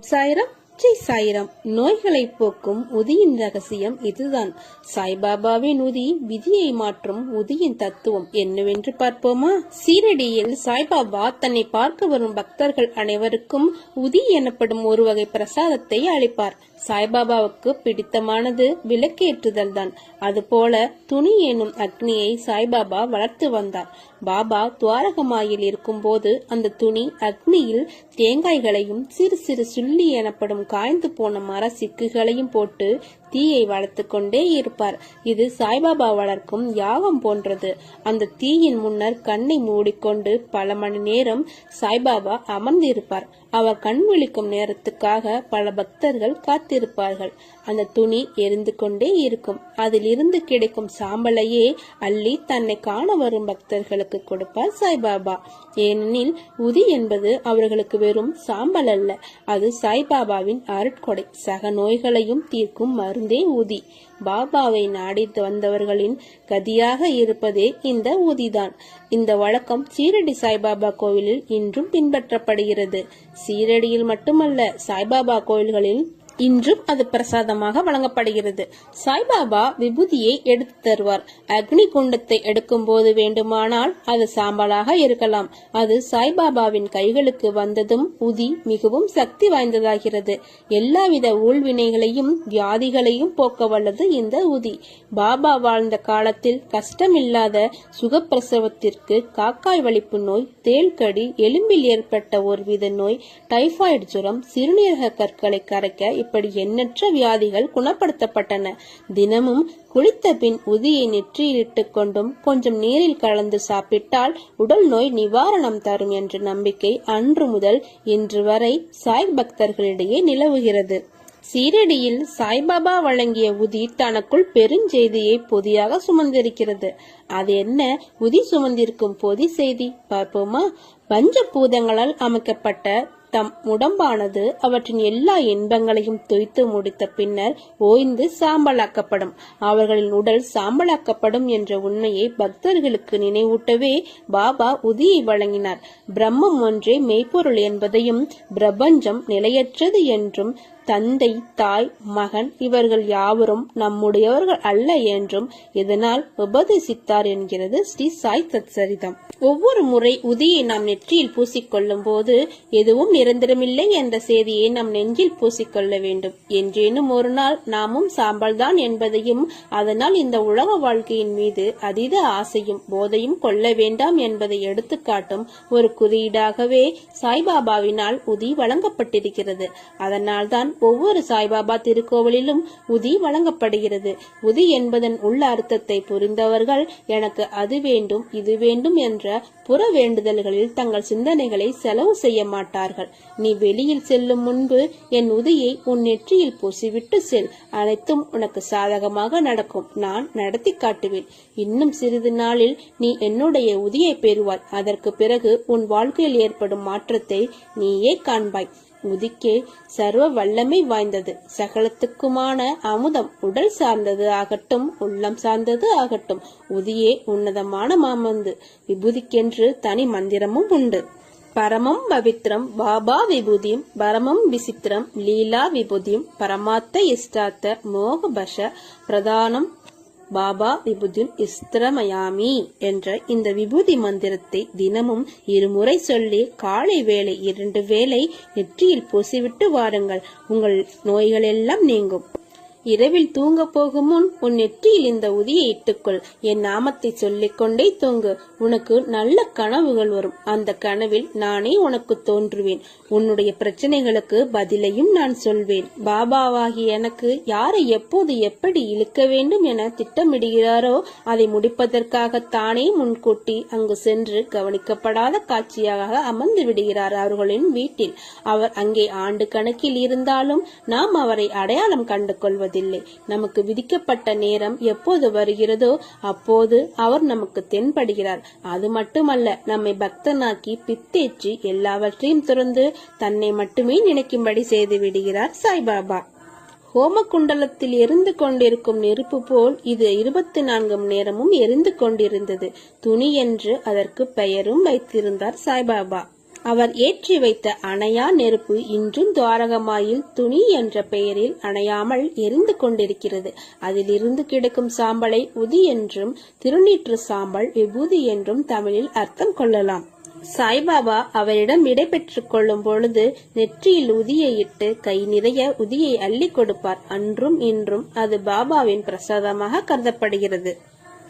சாயிரம் ஜெய் சாயிரம். நோய்களை போக்கும் உதியின் ரகசியம் இதுதான். சாய்பாபாவின் உதி விதியை மாற்றும் உதியின் தத்துவம் என்னவென்று பார்ப்போமா? சீரடியில் சாய்பாபா தன்னை பார்க்க வரும் பக்தர்கள் அனைவருக்கும் உதி எனப்படும் ஒரு வகை பிரசாதத்தை அளிப்பார். சாய்பாபாவுக்கு பிடித்தமானது விளக்கேற்றுதல் தான் அதுபோல துணி எனும் அக்னியை சாய்பாபா வளர்த்து வந்தார். பாபா துவாரகமாயில் இருக்கும்போது அந்த துணி அக்னியில் தேங்காய்களையும் சிறு சிறு சுள்ளி எனப்படும் காய்ந்து போன மர சிக்குகளையும் போட்டு தீயை வளர்த்து கொண்டே இருப்பார். இது சாய்பாபா வளர்க்கும் யாகம் போன்றது. அந்த தீயின் முன்னர் கண்ணை மூடிக்கொண்டு பல மணி நேரம் சாய்பாபா அமர்ந்திருப்பார். அவர் கண் விழிக்கும் நேரத்துக்காக பல பக்தர்கள் வைத்திருப்பார்கள். அந்த துணி எரிந்து கொண்டே இருக்கும். அதிலிருந்து கிடைக்கும் சாம்பலையே அள்ளி தன்னை காண வரும் பக்தர்களுக்கு கொடுப்பார் சாய்பாபா. ஏனெனில் உதி என்பது அவர்களுக்கு வெறும் சாம்பல் அல்ல. அது சாய்பாபாவின் அருட்கொடை. சக நோய்களையும் தீர்க்கும் மருந்தே உதி. பாபாவை நாடி வந்தவர்களின் கதியாக இருப்பதே இந்த ஊதிதான் இந்த வழக்கம் சீரடி சாய்பாபா கோவிலில் இன்றும் பின்பற்றப்படுகிறது. சீரடியில் மட்டுமல்ல சாய்பாபா கோவில்களில் இன்றும் அது பிரசாதமாக வழங்கப்படுகிறது. சாய்பாபா விபூதியை எடுத்து தருவார். அக்னி குண்டத்தை எடுக்கும் போது வேண்டுமானால் அது சாம்பலாக இருக்கலாம். அது சாய்பாபாவின் கைகளுக்கு வந்ததும் உதி மிகவும் சக்தி வாய்ந்ததாகிறது. எல்லாவித ஊழ்வினைகளையும் வியாதிகளையும் போக்க வல்லது இந்த உதி. பாபா வாழ்ந்த காலத்தில் கஷ்டமில்லாத சுகப்பிரசவத்திற்கு காக்காய் வலிப்பு நோய் தேள்கடி எலும்பில் ஏற்பட்ட ஒருவித நோய் டைபாய்டு ஜுரம் சிறுநீரக கற்களை கரைக்க இப்படி எண்ணற்ற வியாதிகள் குணப்படுத்தப்பட்டன. தினமும் குளித்த பின் உதியை நெற்றியிலிட்டுக் கொண்டும் கொஞ்சம் நீரில் கலந்து சாப்பிட்டால் உடல் நோய் நிவாரணம் தரும் என்ற நம்பிக்கை அன்று முதல் இன்று வரை சாய் பக்தர்களிடையே நிலவுகிறது. சீரடியில் சாய்பாபா வழங்கிய உதி தனக்குள் பெருஞ்செய்தியை பொதியாக சுமந்திருக்கிறது. அது என்ன? உதி சுமந்திருக்கும் பொதி செய்தி. பார்ப்போமா? பஞ்ச பூதங்களால் அமைக்கப்பட்ட தம் உடம்பானது அவற்றின் எல்லா இன்பங்களையும் துய்த்து முடித்த பின்னர் ஓய்ந்து சாம்பலாக்கப்படும். அவர்களின் உடல் சாம்பலாக்கப்படும் என்ற உண்மையை பக்தர்களுக்கு நினைவூட்டவே பாபா உதியை வழங்கினார். பிரம்மம் ஒன்றே மெய்ப்பொருள் என்பதையும் பிரபஞ்சம் நிலையற்றது என்றும் தந்தை தாய் மகன் இவர்கள் யாவரும் நம்முடையவர்கள் அல்ல என்றும் இதனால் உபதேசித்தார் என்கிறது ஸ்ரீ சாய் சத்சரிதம் ஒவ்வொரு முறை உதியை நாம் நெற்றியில் பூசிக்கொள்ளும் போது எதுவும் நிரந்தரமில்லை என்ற செய்தியை நம் நெஞ்சில் பூசிக்கொள்ள வேண்டும். என்றேனும் ஒரு நாள் நாமும் சாம்பல்தான் என்பதையும் அதனால் இந்த உலக வாழ்க்கையின் மீது அதீத ஆசையும் போதையும் கொள்ள வேண்டாம் என்பதை எடுத்துக்காட்டும் ஒரு குறியீடாகவே சாய்பாபாவினால் உதி வழங்கப்பட்டிருக்கிறது. அதனால்தான் ஒவ்வொரு சாய்பாபா திருக்கோவிலிலும் உதி வழங்கப்படுகிறது. உதி என்பதன் உள்ள அர்த்தத்தை புரிந்தவர்கள் எனக்கு அது வேண்டும் இது வேண்டும் என்ற புற வேண்டுதல்களில் தங்கள் சிந்தனைகளை செலவு செய்ய மாட்டார்கள். நீ வெளியில் செல்லும் முன்பு என் உதியை உன் நெற்றியில் பூசிவிட்டு செல். அனைத்தும் உனக்கு சாதகமாக நடக்கும். நான் நடத்தி காட்டுவேன். இன்னும் சிறிது நாளில் நீ என்னுடைய உதியை பெறுவாய். அதற்கு பிறகு உன் வாழ்க்கையில் ஏற்படும் மாற்றத்தை நீயே காண்பாய். உதிக்கே சர்வ வல்லமை வாய்ந்தது. சகலத்துக்குமான அமுதம் உடல் சார்ந்தது ஆகட்டும் உள்ளம் சார்ந்தது ஆகட்டும். உதியே உன்னதமான மாமந்து. விபூதிக்கென்று தனி மந்திரமும் உண்டு. பரமம் பவித்ரம் பாபா விபூதியும் பரமம் விசித்திரம் லீலா விபூதியும் பரமாத்த இஷ்டாத்த மோகபஷ பிரதானம் பாபா விபுதிம் இஸ்திரமயாமி என்ற இந்த விபூதி மந்திரத்தை தினமும் இருமுறை சொல்லி காலை வேளை இரண்டு வேளை நெற்றியில் பூசிவிட்டு வாருங்கள். உங்கள் நோய்கள் எல்லாம் நீங்கும். இரவில் தூங்க போகும் முன் உன் நெற்றியில் இந்த உதியை இட்டுக்கொள். என் நாமத்தை சொல்லிக் கொண்டே தூங்கு. உனக்கு நல்ல கனவுகள் வரும். அந்த கனவில் நானே உனக்கு தோன்றுவேன். உன்னுடைய பிரச்சனைகளுக்கு பதிலையும் நான் சொல்வேன். பாபாவாகி எனக்கு யாரை எப்போது எப்படி இழுக்க வேண்டும் என திட்டமிடுகிறாரோ அதை முடிப்பதற்காக தானே முன்கூட்டி அங்கு சென்று கவனிக்கப்படாத காட்சியாக அமர்ந்து விடுகிறார் அவர்களின் வீட்டில். அவர் அங்கே ஆண்டு கணக்கில் இருந்தாலும் நாம் அவரை அடையாளம் கண்டு கொள்வது போவதில்லை நமக்கு விதிக்கப்பட்ட நேரம் எப்போது வருகிறதோ அப்போது அவர் நமக்கு தென்படுகிறார். அது மட்டுமல்ல நம்மை பக்தனாக்கி பித்தேற்றி எல்லாவற்றையும் துறந்து தன்னை மட்டுமே நினைக்கும்படி செய்து விடுகிறார் சாய்பாபா. ஹோமகுண்டலத்தில் எரிந்து கொண்டிருக்கும் நெருப்பு போல் இது இருபத்தி நான்கு மணி நேரமும் எரிந்து கொண்டிருந்தது. துணி என்று அதற்கு பெயரும் வைத்திருந்தார் சாய்பாபா. அவர் ஏற்றி வைத்த அணையா நெருப்பு இன்றும் துவாரகமாயில் துணி என்ற பெயரில் அணையாமல் எரிந்து கொண்டிருக்கிறது. அதிலிருந்து கிடைக்கும் சாம்பலை உதி என்றும் திருநீற்று சாம்பல் விபூதி என்றும் தமிழில் அர்த்தம் கொள்ளலாம். சாய்பாபா அவரிடம் இடைபெற்றுக் கொள்ளும் பொழுது நெற்றியில் உதியை இட்டு கை நிறைய உதியை அள்ளி கொடுப்பார். அன்றும் இன்றும் அது பாபாவின் பிரசாதமாக கருதப்படுகிறது.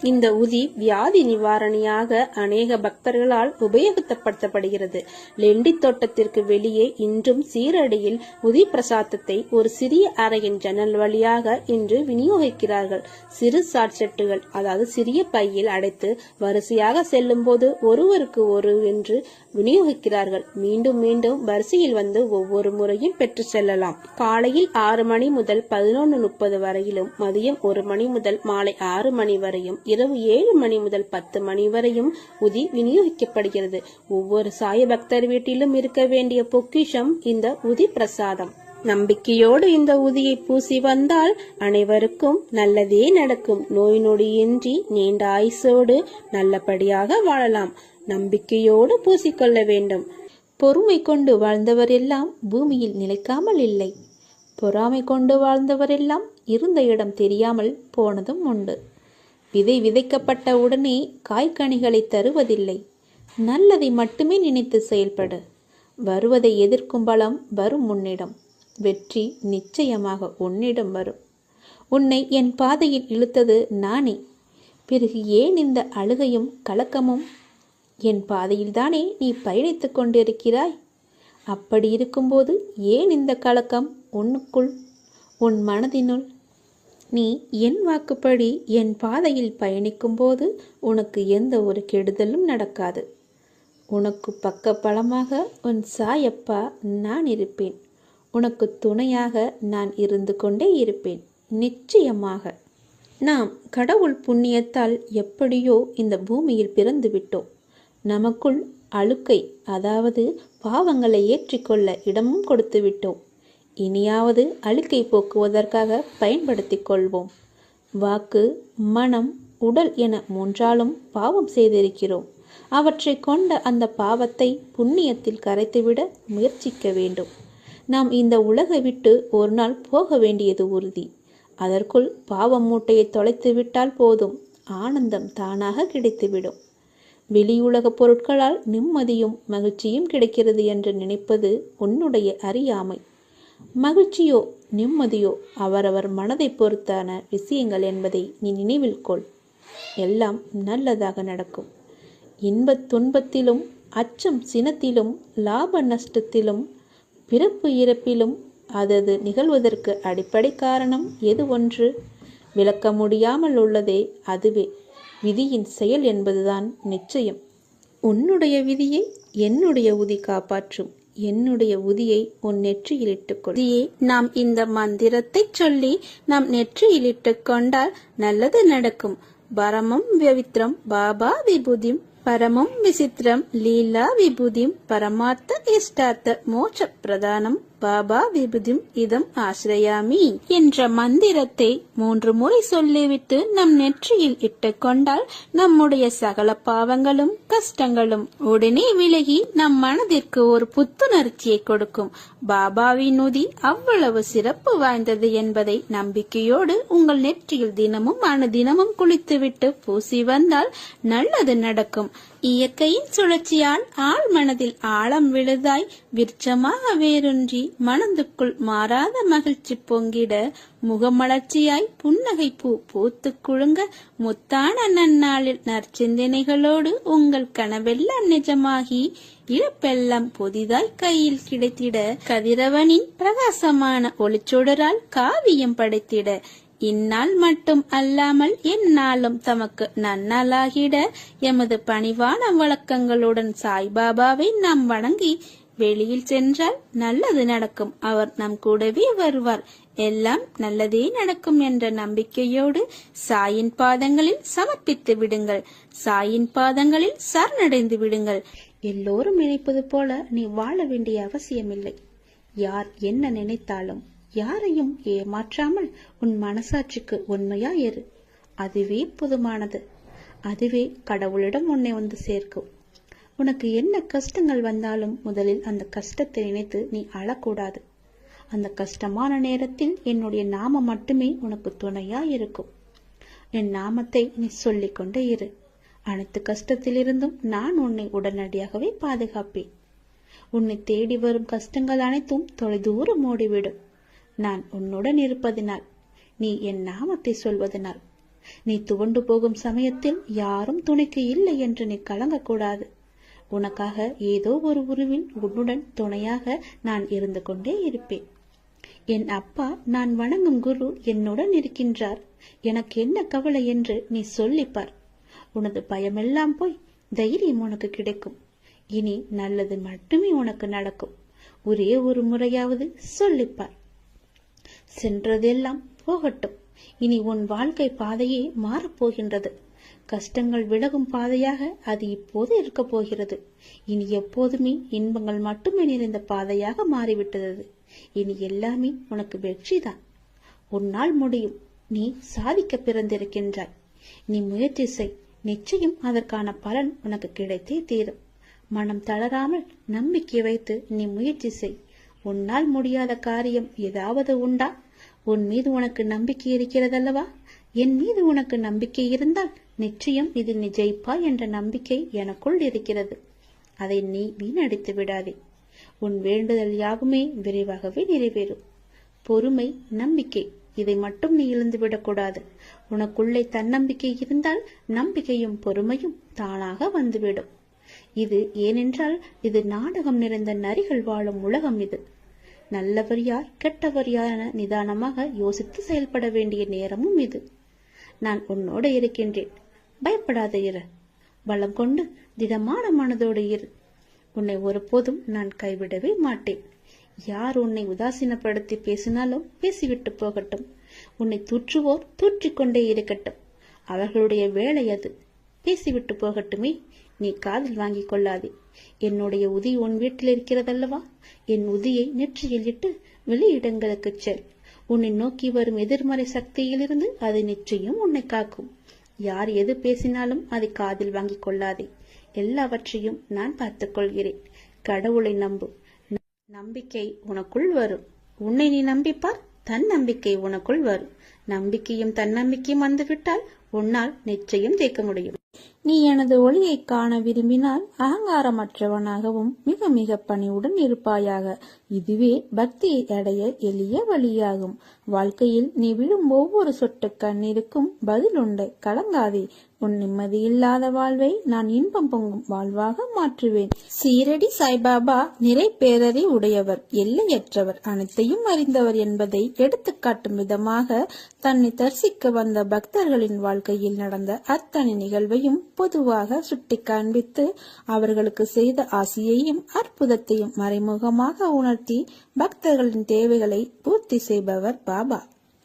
இந்த உதி வியாதி நிவாரணியாக அநேக பக்தர்களால் உபயோகப்படுத்தப்படுகிறது. லெண்டி தோட்டத்திற்கு வெளியே இன்றும் சீரடியில் உதி பிரசாதத்தை ஒரு சிறிய அறையின் ஜன்னல் வழியாக இன்று விநியோகிக்கிறார்கள். சிறு சாட்செட்டுகள் அதாவது சிறிய பையில் அடைத்து வரிசையாக செல்லும் போது ஒருவருக்கு ஒரு என்று விநியோகிக்கிறார்கள். மீண்டும் மீண்டும் வரிசையில் வந்து ஒவ்வொரு முறையும் பெற்று செல்லலாம். காலையில் ஆறு மணி முதல் பதினொன்று முப்பது வரையிலும் மதியம் ஒரு மணி முதல் மாலை ஆறு மணி வரையும் இரவு ஏழு மணி முதல் பத்து மணி வரையும் உதி விநியோகிக்கப்படுகிறது. ஒவ்வொரு சாய பக்தர் வீட்டிலும் இருக்க வேண்டிய பொக்கிஷம் இந்த உதி பிரசாதம். நம்பிக்கையோடு இந்த உதியை பூசி வந்தால் அனைவருக்கும் நல்லதே நடக்கும். நோய் நொடியின்றி நீண்ட ஆயுசோடு நல்லபடியாக வாழலாம். நம்பிக்கையோடு பூசிக்கொள்ள வேண்டும். பொறுமை கொண்டு வாழ்ந்தவரெல்லாம் பூமியில் நிலைக்காமல் இல்லை. பொறாமை கொண்டு வாழ்ந்தவரெல்லாம் இருந்த இடம் தெரியாமல் போனதும் உண்டு. விதை விதைக்கப்பட்ட உடனே காய்கனிகளை தருவதில்லை. நல்லதை மட்டுமே நினைத்து செயல்படு. வருவதை எதிர்க்கும் பலம் வரும் உன்னிடம். வெற்றி நிச்சயமாக உன்னிடம் வரும். உன்னை என் பாதையில் இழுத்தது நானே. பிறகு ஏன் இந்த அழுகையும் கலக்கமும்? என் பாதையில்தானே நீ பயணித்துக் கொண்டிருக்கிறாய்? அப்படி இருக்கும்போது ஏன் இந்த கலக்கம் உன்னுக்குள் உன் மனதினுள் நீ என் வாக்குப்படி என் பாதையில் பயணிக்கும்போது உனக்கு எந்த ஒரு கெடுதலும் நடக்காது. உனக்கு பக்க பலமாக உன் சாயப்பா நான் இருப்பேன். உனக்கு துணையாக நான் இருந்து கொண்டே இருப்பேன். நிச்சயமாக. நாம் கடவுள் புண்ணியத்தால் எப்படியோ இந்த பூமியில் பிறந்து விட்டோம். நமக்குள் அழுக்கை அதாவது பாவங்களை ஏற்றிக்கொள்ள இடமும் கொடுத்து விட்டோம். இனியாவது அழுக்கை போக்குவதற்காக பயன்படுத்திக் கொள்வோம். வாக்கு மனம் உடல் என மூன்றாலும் பாவம் செய்திருக்கிறோம். அவற்றை கொண்ட அந்த பாவத்தை புண்ணியத்தில் கரைத்துவிட முயற்சிக்க வேண்டும். நாம் இந்த உலகை விட்டு ஒரு நாள் போக வேண்டியது உறுதி. அதற்குள் பாவம் மூட்டையை தொலைத்து விட்டால் போதும். ஆனந்தம் தானாக கிடைத்துவிடும். வெளியுலக பொருட்களால் நிம்மதியும் மகிழ்ச்சியும் கிடைக்கிறது என்று நினைப்பது உன்னுடைய அறியாமை. மகிழ்ச்சியோ நிம்மதியோ அவரவர் மனதை பொறுத்தான விஷயங்கள் என்பதை நீ நினைவில் கொள். எல்லாம் நல்லதாக நடக்கும். இன்பத் துன்பத்திலும் அச்சம் சினத்திலும் லாப நஷ்டத்திலும் பிறப்பு இறப்பிலும் அதது நிகழ்வதற்கு அடிப்படை காரணம் எது ஒன்று? விளக்க முடியாமல் உள்ளதே அதுவே. விதியின் செயல் என்பதுதான் நிச்சயம். உன்னுடைய விதியை என்னுடைய உதி காப்பாற்றும். என்னுடைய உதியை உன் நெற்றியில் இட்டுக்கொள். நாம் இந்த மந்திரத்தை சொல்லி நம் நெற்றியில் கொண்டால் நல்லது நடக்கும். பரமம் பவித்ரம் பாபா விபூதிம். பரமம் விசித்திரம் லீலா விபூதிம். பரமார்த்த இஷ்டார்த்த மோட்ச பிரதானம். பாபா விபுதிம் இதம் ஆசிரயாமி என்ற மந்திரத்தை மூன்று முறை சொல்லிவிட்டு நம் நெற்றியில் இட்டுக் கொண்டால் நம்முடைய சகல பாவங்களும் கஷ்டங்களும் உடனே விலகி நம் மனதிற்கு ஒரு புத்துணர்ச்சியை கொடுக்கும். பாபாவின் உதி அவ்வளவு சிறப்பு வாய்ந்தது என்பதை நம்பிக்கையோடு உங்கள் நெற்றியில் தினமும் அனுதினமும் குளித்துவிட்டு பூசி வந்தால் நல்லது நடக்கும். இயற்கையின் சுழற்சியால் ஆள் மனதில் ஆழம் விழுதாய் விருட்சமாக வேரூன்றி மனதுக்குள் மாறாத மகிழ்ச்சி பொங்கிட முகமலர்ச்சியாய் புன்னகை பூ பூத்து குழுங்க முத்தான நன்னாளில் நற்சிந்தனைகளோடு உங்கள் கனவெல்லாம் நிஜமாகி இழப்பெல்லாம் புதிதாய் கையில் கிடைத்திட கதிரவனின் பிரகாசமான ஒளிச்சுடரால் காவியம் படைத்திட இந்நாள் மட்டும் அல்லாமல் எந்நாளும் தமக்கு நன்னாளாகிட. எமது பணிவான வழக்கங்களுடன் சாய்பாபாவை நாம் வணங்கி வெளியில் சென்றால் நல்லது நடக்கும். அவர் நம் கூடவே வருவார். எல்லாம் நல்லதே நடக்கும் என்ற நம்பிக்கையோடு சாயின் பாதங்களில் சமர்ப்பித்து விடுங்கள். சாயின் பாதங்களில் சரணடைந்து விடுங்கள். எல்லோரும் நினைப்பது போல நீ வாழ வேண்டிய அவசியமில்லை. யார் என்ன நினைத்தாலும் யாரையும் ஏமாற்றாமல் உன் மனசாட்சிக்கு உண்மையா இரு அதுவே புதுமானது. அதுவே கடவுளிடம் உன்னை வந்து சேர்க்கும். உனக்கு என்ன கஷ்டங்கள் வந்தாலும் முதலில் அந்த கஷ்டத்தை நினைத்து நீ அழக்கூடாது. அந்த கஷ்டமான நேரத்தில் என்னுடைய நாமம் மட்டுமே உனக்கு துணையா இருக்கும். என் நாமத்தை நீ சொல்லிக் கொண்டே இரு. அனைத்து கஷ்டத்திலிருந்தும் நான் உன்னை உடனடியாகவே பாதுகாப்பேன். உன்னை தேடி வரும் கஷ்டங்கள் அனைத்தும் தொலைதூரம் ஓடிவிடும். நான் உன்னுடன் இருப்பதினால் நீ என் நாமத்தை சொல்வதனால். நீ துவண்டு போகும் சமயத்தில் யாரும் துணைக்கு இல்லை என்று நீ கலங்கக்கூடாது. உனக்காக ஏதோ ஒரு உருவில் உன்னுடன் துணையாக நான் இருந்து கொண்டே இருப்பேன். என் அப்பா நான் வணங்கும் குரு என்னுடன் இருக்கின்றார். எனக்கு என்ன கவலை என்று நீ சொல்லிப்பார். உனது பயமெல்லாம் போய் தைரியம் உனக்கு கிடைக்கும். இனி நல்லது மட்டுமே உனக்கு நடக்கும். ஒரே ஒரு முறையாவது சொல்லிப்பார். சென்றதெல்லாம் போகட்டும். இனி உன் வாழ்க்கை பாதையே மாறப்போகின்றது. கஷ்டங்கள் விலகும் பாதையாக அது இப்போது இருக்க போகிறது. இனி எப்போதுமே இன்பங்கள் மட்டுமே நிறைந்த பாதையாக மாறிவிட்டது. இனி எல்லாமே உனக்கு வெற்றிதான். உன்னால் முடியும். நீ சாதிக்க பிறந்திருக்கின்றாய். நீ முயற்சி செய். நிச்சயம் அதற்கான பலன் உனக்கு கிடைத்தே தீரும். மனம் தளராமல் நம்பிக்கை வைத்து நீ முயற்சி செய். உன்னால் முடியாத காரியம் ஏதாவது உண்டா? உன் மீது உனக்கு நம்பிக்கை இருக்கிறதல்லவா? என் மீது உனக்கு நம்பிக்கை இருந்தால் நிச்சயம் இதில் நீ ஜெயிப்பாய் என்ற நம்பிக்கை எனக்குள் இருக்கிறது. அதை நீ வீணடித்து விடாதே. உன் வேண்டுதல் யாவுமே விரைவாகவே நிறைவேறும். பொறுமை நம்பிக்கை இதை மட்டும் நீ இழந்துவிடக்கூடாது உனக்குள்ளே தன்னம்பிக்கை இருந்தால் நம்பிக்கையும் பொறுமையும் தானாக வந்துவிடும். இது ஏனென்றால் இது நாடகம் நிறைந்த நரிகள் வாழும் உலகம் இது. நல்லவர் யார் கெட்டவர் யார் என நிதானமாக யோசித்து செயல்பட வேண்டிய நேரமும் இது. நான் உன்னோடு இருக்கின்றேன். பயப்படாத இரு. பலம் கொண்டு திடமான மனதோடு இரு. உன்னை ஒருபோதும் நான் கைவிடவே மாட்டேன். யார் உன்னை உதாசீனப்படுத்தி பேசினாலும் பேசிவிட்டு போகட்டும். உன்னை தூற்றுவோர் தூற்றிக் கொண்டே இருக்கட்டும். அவர்களுடைய வேலை அது. பேசிவிட்டு போகட்டுமே. நீ காதில் வாங்கிக் கொள்ளாதே என்னுடைய உதி உன் வீட்டில் இருக்கிறதல்லவா? என் உதியை நெற்றியில் இட்டு வெளியிடங்களுக்குச் செல். உன்னை நோக்கி வரும் எதிர்மறை சக்தியிலிருந்து அது நிச்சயம் உன்னை காக்கும். யார் எது பேசினாலும் அதை காதில் வாங்கிக் கொள்ளாதே எல்லாவற்றையும் நான் பார்த்துக் கொள்கிறேன் கடவுளை நம்பு. நம்பிக்கை உனக்குள் வரும். உன்னை நீ நம்பிப்பார் தன் நம்பிக்கை உனக்குள் வரும். நம்பிக்கையும் தன்னம்பிக்கையும் வந்துவிட்டால் உன்னால் நிச்சயம் தேக்க முடியும். நீ எனது ஒளியைக் காண விரும்பினால் அகங்காரமற்றவனாகவும் மிக மிக பணிவுடன் இருப்பாயாக. இதுவே பக்தியை அடைய எளிய வழியாகும். வாழ்க்கையில் நீ விழும் ஒவ்வொரு சொட்டு கண்ணீருக்கும் பதில் உண்டு கலங்காதே. உன் நிம்மதியில்லாத வாழ்வை நான் இன்பம் பொங்கும் வாழ்வாக மாற்றுவேன். சீரடி சாய்பாபா நிறை பேரறி உடையவர் எல்லையற்றவர் அனைத்தையும் அறிந்தவர் என்பதை எடுத்துக்காட்டும் விதமாக தன்னை தரிசிக்க வந்த பக்தர்களின் வாழ்க்கையில் நடந்த அத்தனை நிகழ்வையும் பொதுவாக சுட்டி காண்பித்து அவர்களுக்கு செய்த ஆசியையும் அற்புதத்தையும் மறைமுகமாக உணர்த்தி பக்தர்களின் தேவைகளை பூர்த்தி செய்பவர் பாபா.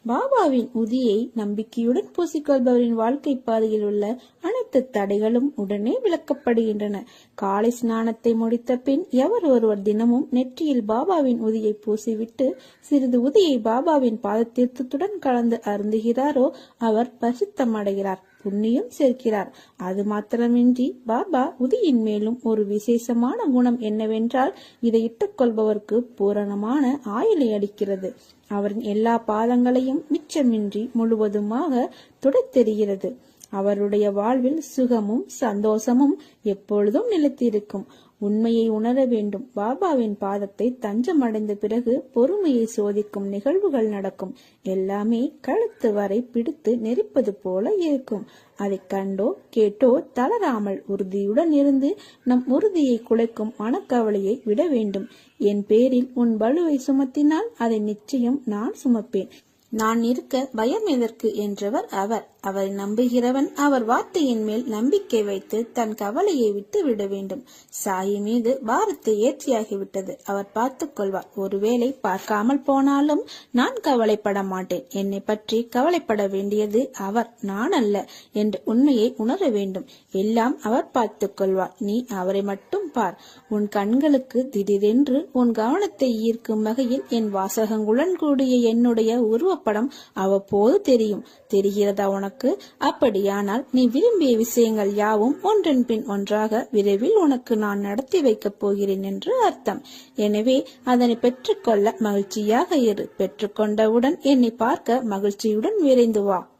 பாபாவின் உதியை நம்பிக்கையுடன் பூசிக்கொள்பவரின் வாழ்க்கை பாதையில் உள்ள அனைத்து தடைகளும் உடனே விளக்கப்படுகின்றன. காலை ஸ்நானத்தை முடித்த பின் எவர் ஒருவர் தினமும் நெற்றியில் பாபாவின் உதியை பூசிவிட்டு சிறிது உதியை பாபாவின் பாதத்தீர்த்தத்துடன் கலந்து அருந்துகிறாரோ அவர் பசித்தமடைகிறார் புண்ணியம் சேர்க்கிறார். அது மாத்திரமின்றி பாபா உதியின் மேலும் ஒரு விசேஷமான குணம் என்னவென்றால் இதை இட்டுக்கொள்பவருக்கு பூரணமான ஆயிலை அளிக்கிறது. அவரின் எல்லா பாதங்களையும் மிச்சமின்றி முழுவதுமாக துடைத்தெறிகிறது. அவருடைய வாழ்வில் சுகமும் சந்தோஷமும் எப்பொழுதும் நிலைத்திருக்கும். உண்மையை உணர வேண்டும். பாபாவின் பாதத்தை தஞ்சம் அடைந்த பிறகு பொறுமையை சோதிக்கும் நிகழ்வுகள் நடக்கும். எல்லாமே கழுத்து வரை பிடித்து நெரிப்பது போல இருக்கும். அதை கண்டோ கேட்டோ தளராமல் உறுதியுடன் இருந்து நம் உறுதியை குலைக்கும் மனக்கவலையை விட வேண்டும். என் பேரில் உன் பலுவை சுமத்தினால் அதை நிச்சயம் நான் சுமப்பேன். நான் இருக்க பயம் எதற்கு? என்றவர் அவர். அவரை நம்புகிறவன் அவர் வார்த்தையின் மேல் நம்பிக்கை வைத்து தன் கவலையை விட்டு விட வேண்டும். சாயி மீது பாரத்தை ஏற்றியாகிவிட்டது. அவர் பார்த்துக் கொள்வார் ஒருவேளை பார்க்காமல் போனாலும் நான் கவலைப்பட மாட்டேன். என்னை பற்றி கவலைப்பட வேண்டியது அவர் நான் அல்ல என்ற உண்மையை உணர வேண்டும். எல்லாம் அவர் பார்த்துக் கொள்வார். நீ அவரை மட்டும் பார். உன் கண்களுக்கு திடீரென்று உன் கவனத்தை ஈர்க்கும் வகையில் என் வாசகங்களுடன் கூடிய என்னுடைய உருவப்படம் அவ்வப்போது தெரியும். தெரிகிறதா உனக்கு? உனக்கு. அப்படியானால் நீ விரும்பிய விஷயங்கள் யாவும் ஒன்றன் பின் ஒன்றாக விரைவில் உனக்கு நான் நடத்தி வைக்கப் போகிறேன் என்று அர்த்தம். எனவே அதனை பெற்றுக்கொள்ள மகிழ்ச்சியாக இரு. பெற்றுக்கொண்டவுடன் என்னை பார்க்க மகிழ்ச்சியுடன் விரைந்து வா.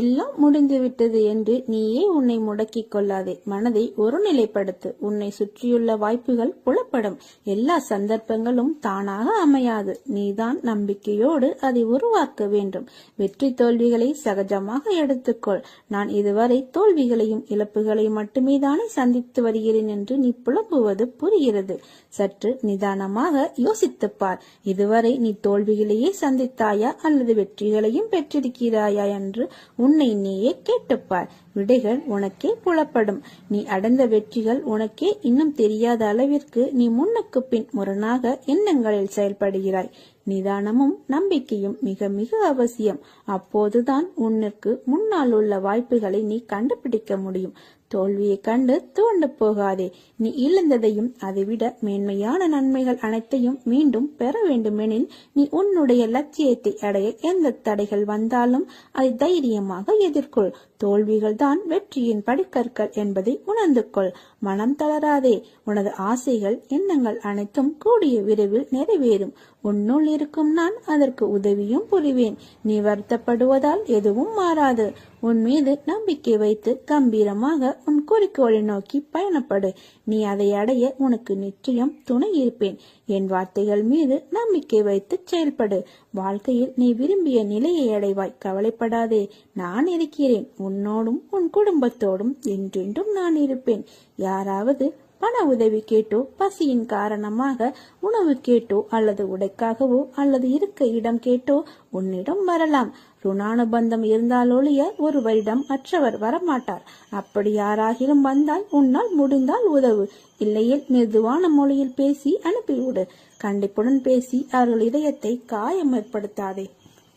எல்லாம் முடிந்துவிட்டது என்று நீயே உன்னை முடக்கிக் கொள்ளாதே. மனதை ஒருநிலைப்படுத்து. உன்னை சுற்றியுள்ள வாய்ப்புகள் புலப்படும். எல்லா சந்தர்ப்பங்களும் தானாக அமையாது. நீதான் நம்பிக்கையோடு அதை உருவாக்க வேண்டும். வெற்றி தோல்விகளை சகஜமாக எடுத்துக்கொள். நான் இதுவரை தோல்விகளையும் இழப்புகளையும் மட்டுமே தானே சந்தித்து வருகிறேன் என்று நீ புலம்புவது புரிகிறது. சற்று நிதானமாக யோசித்துப்பார். இதுவரை நீ தோல்விகளையே சந்தித்தாயா அல்லது வெற்றிகளையும் பெற்றிருக்கிறாயா என்று உன்னை நீயே கேட்டுப்பார். விடைகள் உனக்கே புலப்படும். நீ அடைந்த வெற்றிகள் உனக்கே இன்னும் தெரியாத அளவிற்கு நீ முன்னுக்கு பின் முரணாக எண்ணங்களில் செயல்படுகிறாய். நிதானமும் நம்பிக்கையும் மிக மிக அவசியம். அப்போதுதான் உன்னுக்கு முன்னால் உள்ள வாய்ப்புகளை நீ கண்டுபிடிக்க முடியும். தோல்வியை கண்டு தோண்டு போகாதே. நீ இழந்ததையும் அதைவிட மேன்மையான நன்மைகள் அனைத்தையும் மீண்டும் பெற வேண்டுமெனில் நீ உன்னுடைய லட்சியத்தை அடைய எந்த தடைகள் வந்தாலும் அதை தைரியமாக எதிர்கொள். தோல்விகள் தான் வெற்றியின் படிக்கற்கள் என்பதை உணர்ந்து கொள். மனம் தளராதே. உனது ஆசைகள் எண்ணங்கள் அனைத்தும் கூடிய விரைவில் நிறைவேறும். உன்னுள் இருக்கும் நான் அதற்கு உதவியும் புரிவேன். நீ வருத்தப்படுவதால் எதுவும் மாறாது. உன் மீது நம்பிக்கை வைத்து கம்பீரமாக உன் குறிக்கோளை நோக்கி பயணப்படு. நீ அதை அடைய உனக்கு நிச்சயம் துணை இருப்பேன். என் வார்த்தைகள் மீது நம்பிக்கை வைத்து செயல்படு. வாழ்க்கையில் நீ விரும்பிய நிலையை அடைவாய். கவலைப்படாதே நான் இருக்கிறேன். உன்னோடும் உன் குடும்பத்தோடும் என்றென்றும் நான் இருப்பேன். யாராவது பண உதவி கேட்டோ பசியின் காரணமாக உணவு கேட்டோ அல்லது உடைக்காகவோ அல்லது இருக்க இடம் கேட்டோ உன்னிடம் வரலாம். ருணானுபந்தம் இருந்தாலொழிய ஒருவரிடம் மற்றவர் வரமாட்டார். அப்படி யாராகிலும் வந்தால் உன்னால் முடிந்தால் உதவு. இல்லையில் மெதுவான மொழியில் பேசி அனுப்பிவிடு. கண்டிப்புடன் பேசி அவர்கள் இதயத்தை காயம் ஏற்படுத்தாதே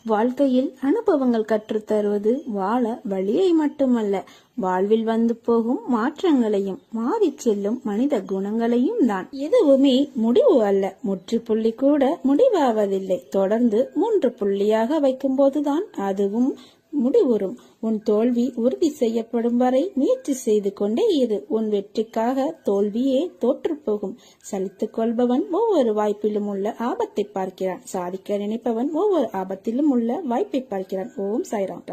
வாழ்க்கையில் அனுபவங்கள் கற்றுத்தருவது வாழ வழியை மட்டுமல்ல. வாழ்வில் வந்து போகும் மாற்றங்களையும் மாறி செல்லும் மனித குணங்களையும் தான். எதுவுமே முடிவு அல்ல. முற்றுப்புள்ளி கூட முடிவாவதில்லை. தொடர்ந்து மூன்று புள்ளியாக வைக்கும்போதுதான் அதுவும் முடிவுறும். உன் தோல்வி உறுதி செய்யப்படும் வரை முயற்சி செய்து கொண்டே இரு. உன் வெற்றிக்காக தோல்வியே தோற்றுப்போகும் சலித்துக் கொள்பவன் ஒவ்வொரு வாய்ப்பிலும் உள்ள ஆபத்தை பார்க்கிறான். சாதிக்க நினைப்பவன் ஒவ்வொரு ஆபத்திலும் உள்ள வாய்ப்பை பார்க்கிறான். ஓம் சாய்ராம்.